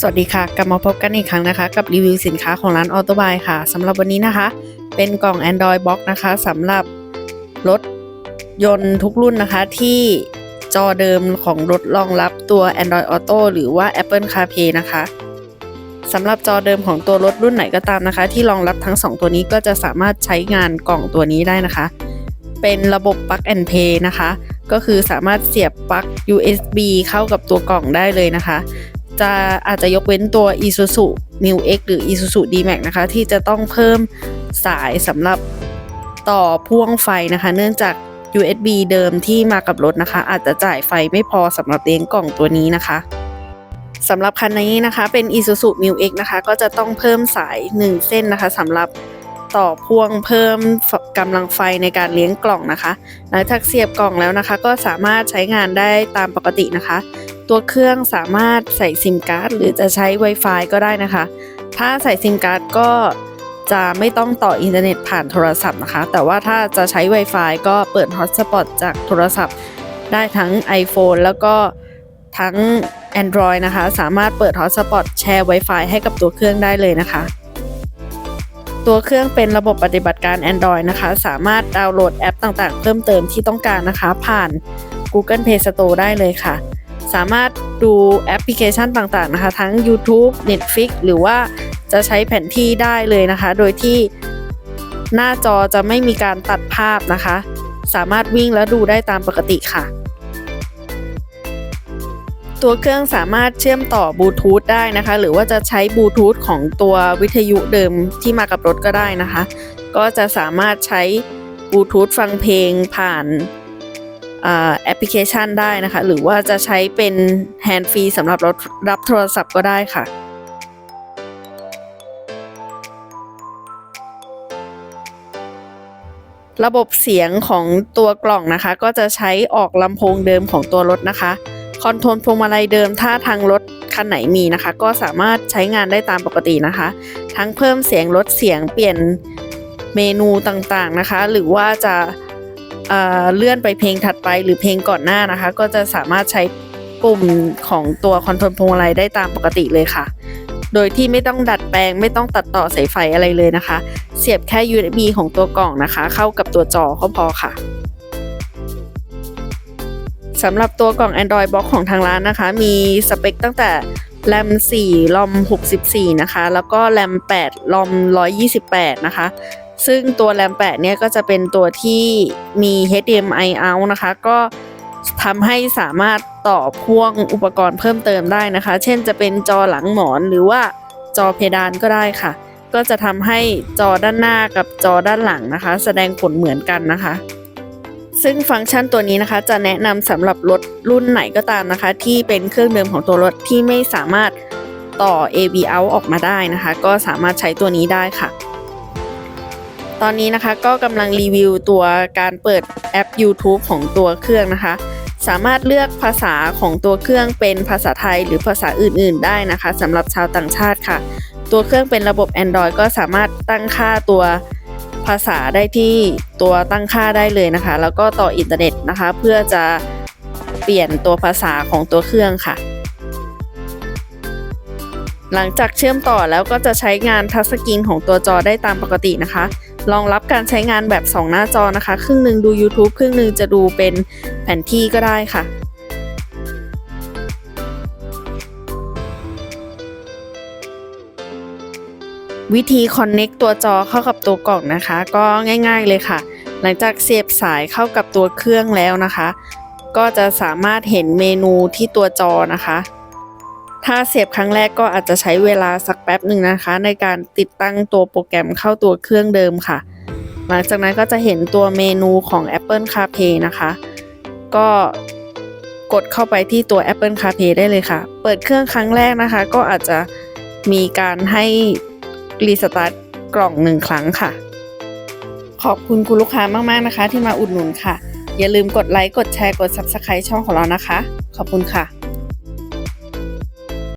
สวัสดีค่ะ กลับมาพบกันอีกครั้งนะคะ กับรีวิวสินค้าของร้านออโตบายค่ะสำหรับวันนี้นะคะ เป็นกล่อง Android Box นะคะสำหรับรถยนต์ทุกรุ่นนะคะ ที่จอเดิมของรถรองรับตัว Android Auto หรือว่า Apple CarPlay นะคะสำหรับจอเดิมของตัวรถรุ่นไหนก็ตามนะคะ ที่รองรับทั้ง 2 ตัวนี้ก็จะสามารถใช้งานกล่องตัวนี้ได้นะคะ เป็นระบบ Plug and Play นะคะ ก็คือสามารถเสียบปลั๊ก USB เข้ากับตัวกล่องได้เลยนะคะ จะอาจจะยกเว้นตัว Isuzu Mu X หรือ Isuzu D-Max นะคะ ที่จะต้องเพิ่มสายสำหรับต่อพ่วงไฟนะคะ เนื่องจาก USB เดิมที่มากับรถนะคะ อาจจะจ่ายไฟไม่พอสำหรับเลี้ยงกล่องตัวนี้นะคะสำหรับคันนี้นะคะเป็น Isuzu Mu X นะคะ ก็จะต้องเพิ่มสาย 1 เส้นนะคะสำหรับ ต่อพ่วงเพิ่มกำลังไฟในการเลี้ยงกล่องนะคะ หลังจากเสียบกล่องแล้วนะคะ ก็สามารถใช้งานได้ตามปกตินะคะ ตัวเครื่องสามารถใส่ซิมการ์ดหรือจะใช้ Wi-Fi ก็ได้นะคะ ถ้าใส่ซิมการ์ดก็จะไม่ต้องต่ออินเทอร์เน็ตผ่านโทรศัพท์นะคะ แต่ว่าถ้าจะใช้ Wi-Fi ก็เปิดฮอตสปอตจากโทรศัพท์ ได้ทั้ง iPhone แล้วก็ทั้ง Android นะคะ สามารถเปิดฮอตสปอตแชร์ Wi-Fi ให้กับตัวเครื่องได้เลยนะคะ ตัวเครื่องเป็นระบบปฏิบัติการ Android นะคะ สามารถดาวน์โหลดแอปต่างๆ เพิ่มเติมที่ต้องการนะคะ ผ่าน Google Play Store ได้เลยค่ะ สามารถดูแอปพลิเคชันต่างๆนะคะ ทั้ง YouTube Netflix หรือว่าจะใช้แผนที่ได้เลยนะคะ โดยที่หน้าจอจะไม่มีการตัดภาพนะคะ สามารถวิ่งและดูได้ตามปกติค่ะ ตัวเครื่องสามารถเชื่อมต่อบลูทูธได้นะคะ หรือว่าจะใช้บลูทูธของตัววิทยุเดิมที่มากับรถก็ได้นะคะ ก็จะสามารถใช้บลูทูธฟังเพลงผ่านแอปพลิเคชันได้นะคะ หรือว่าจะใช้เป็นแฮนด์ฟรีสำหรับรับรับโทรศัพท์ก็ได้ค่ะระบบเสียงของตัวกล่องนะคะ ก็จะใช้ออกลำโพงเดิมของตัวรถนะคะ คอนโทรลพวงมาลัยเดิม ถ้าทางรถคันไหนมีนะคะ ก็สามารถใช้งานได้ตามปกตินะคะ ทั้งเพิ่มเสียงลดเสียงเปลี่ยนเมนูต่างๆนะคะ หรือว่าจะเเลื่อนไปเพลงถัดไปหรือเพลงก่อนหน้านะคะ ก็จะสามารถใช้ปุ่มของตัวคอนโทรลพวงมาลัยได้ตามปกติเลยค่ะ โดยที่ไม่ต้องดัดแปลงไม่ต้องตัดต่อสายไฟอะไรเลยนะคะ เสียบแค่ USB ของตัวกล่องนะคะ เข้ากับตัวจอก็พอค่ะ สำหรับตัวกล่อง Android Box ของทางร้านนะคะ มีสเปคตั้งแต่แรม4ลอม64 นะคะ แล้วก็แรม8ลอม128 นะคะ ซึ่งตัวแรม8เนี่ยก็จะเป็นตัวที่มี HDMI out นะคะ ก็ทำให้สามารถต่อพ่วงอุปกรณ์เพิ่มเติมได้นะคะ เช่นจะเป็นจอหลังหมอนหรือว่าจอเพดานก็ได้ค่ะ ก็จะทำให้จอด้านหน้ากับจอด้านหลังนะคะ แสดงผลเหมือนกันนะคะ ซึ่งฟังก์ชันตัวนี้นะคะ จะแนะนำสำหรับรถรุ่นไหนก็ตามนะคะ ที่เป็นเครื่องเดิมของตัวรถที่ไม่สามารถต่อ AV out ออกมาได้นะคะ ก็สามารถใช้ตัวนี้ได้ค่ะ ตอนนี้นะคะก็กำลังรีวิวตัวการเปิดแอป YouTube ของตัวเครื่องนะคะ สามารถเลือกภาษาของตัวเครื่องเป็นภาษาไทยหรือภาษาอื่น ๆ ได้นะคะสำหรับชาวต่างชาติค่ะ ตัวเครื่องเป็นระบบ Android ก็สามารถตั้งค่าตัว ภาษาได้ที่ตัวตั้งค่าได้เลยนะคะ แล้วก็ต่ออินเทอร์เน็ตนะคะ เพื่อจะเปลี่ยนตัวภาษาของตัวเครื่องค่ะ หลังจากเชื่อมต่อแล้วก็จะใช้งานทัชสกรีนของตัวจอได้ตามปกตินะคะรองรับการใช้งานแบบ 2 หน้าจอนะคะ ครึ่งหนึ่งดู YouTube ครึ่งหนึ่งจะดูเป็นแผนที่ก็ได้ค่ะ วิธี Connect ตัวจอเข้ากับตัวกล่องนะคะ ก็ง่าย ๆเลยค่ะ หลังจากเสียบสายเข้ากับตัวเครื่องแล้วนะคะ ก็จะสามารถเห็นเมนูที่ตัวจอนะคะ ถ้าเสียบครั้งแรกก็อาจจะใช้เวลาสักแป๊บหนึ่งนะคะ ในการติดตั้งตัวโปรแกรมเข้าตัวเครื่องเดิมค่ะ หลังจากนั้นก็จะเห็นตัวเมนูของ Apple CarPlay นะคะ ก็กดเข้าไปที่ตัว Apple CarPlay ได้เลยค่ะ เปิดเครื่องครั้งแรกนะคะ ก็อาจจะมีการให้ รีสตาร์ทกล่องหนึ่งครั้งค่ะ ขอบคุณคุณลูกค้ามากๆนะคะ ที่มาอุดหนุนค่ะ อย่าลืมกดไลค์กดแชร์กด Subscribe ช่องของเรานะคะ ขอบคุณค่ะ